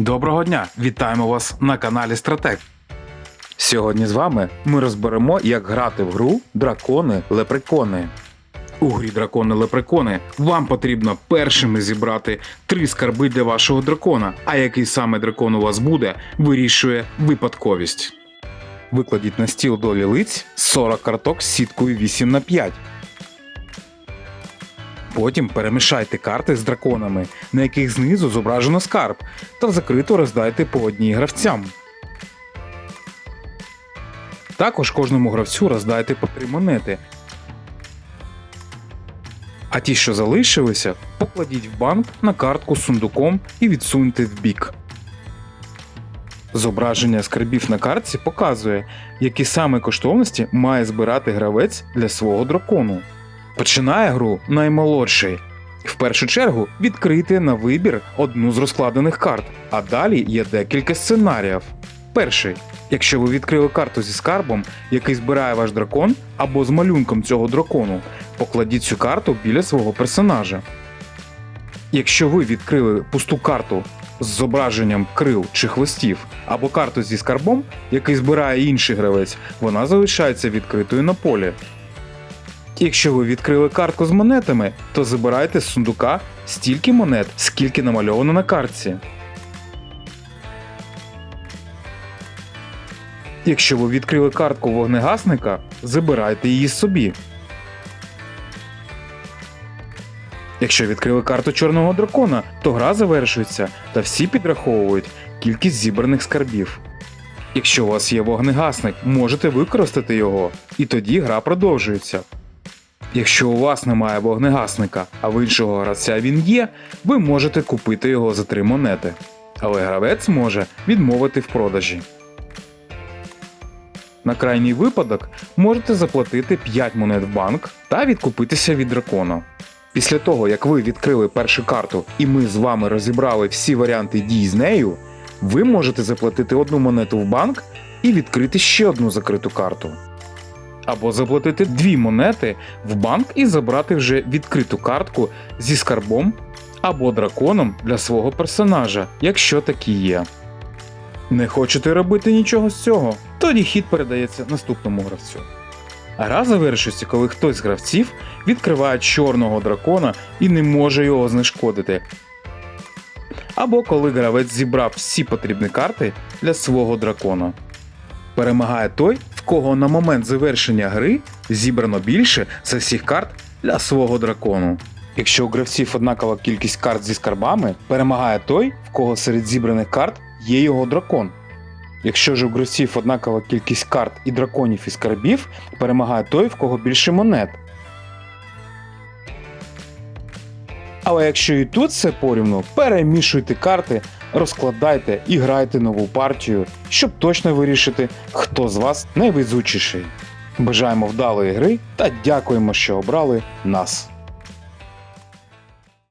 Доброго дня! Вітаємо вас на каналі Стратег. Сьогодні з вами ми розберемо, як грати в гру Дракони Лепрекони. У грі Дракони Лепрекони вам потрібно першими зібрати три скарби для вашого дракона, а який саме дракон у вас буде, вирішує випадковість. Викладіть на стіл долі лиць 40 карток з сіткою 8 на 5. Потім перемішайте карти з драконами, на яких знизу зображено скарб, та закрито роздайте по одній гравцям. Також кожному гравцю роздайте по три монети. А ті, що залишилися, покладіть в банк на картку з сундуком і відсуньте в бік. Зображення скарбів на картці показує, які саме коштовності має збирати гравець для свого дракону. Починає гру наймолодший. В першу чергу відкрити на вибір одну з розкладених карт, а далі є декілька сценаріїв. Перший. Якщо ви відкрили карту зі скарбом, який збирає ваш дракон, або з малюнком цього дракону, покладіть цю карту біля свого персонажа. Якщо ви відкрили пусту карту з зображенням крил чи хвостів, або карту зі скарбом, який збирає інший гравець, вона залишається відкритою на полі. Якщо ви відкрили картку з монетами, то забирайте з сундука стільки монет, скільки намальовано на картці. Якщо ви відкрили картку вогнегасника, забирайте її собі. Якщо відкрили карту чорного дракона, то гра завершується та всі підраховують кількість зібраних скарбів. Якщо у вас є вогнегасник, можете використати його, і тоді гра продовжується. Якщо у вас немає вогнегасника, а в іншого гравця він є, ви можете купити його за 3 монети. Але гравець може відмовити в продажі. На крайній випадок можете заплатити 5 монет в банк та відкупитися від дракона. Після того, як ви відкрили першу карту і ми з вами розібрали всі варіанти дій з нею, ви можете заплатити одну монету в банк і відкрити ще одну закриту карту. Або заплатити дві монети в банк і забрати вже відкриту картку зі скарбом або драконом для свого персонажа, якщо такі є. Не хочете робити нічого з цього? Тоді хід передається наступному гравцю. Гра завершується, коли хтось з гравців відкриває чорного дракона і не може його знешкодити. Або коли гравець зібрав всі потрібні карти для свого дракона. Перемагає той, кого на момент завершення гри зібрано більше за всіх карт для свого дракону. Якщо у гравців однакова кількість карт зі скарбами, перемагає той, в кого серед зібраних карт є його дракон. Якщо ж у гравців однакова кількість карт і драконів і скарбів, перемагає той, в кого більше монет. Але якщо і тут все порівну, перемішуйте карти, розкладайте і грайте нову партію, щоб точно вирішити, хто з вас найвезучіший. Бажаємо вдалої гри та дякуємо, що обрали нас.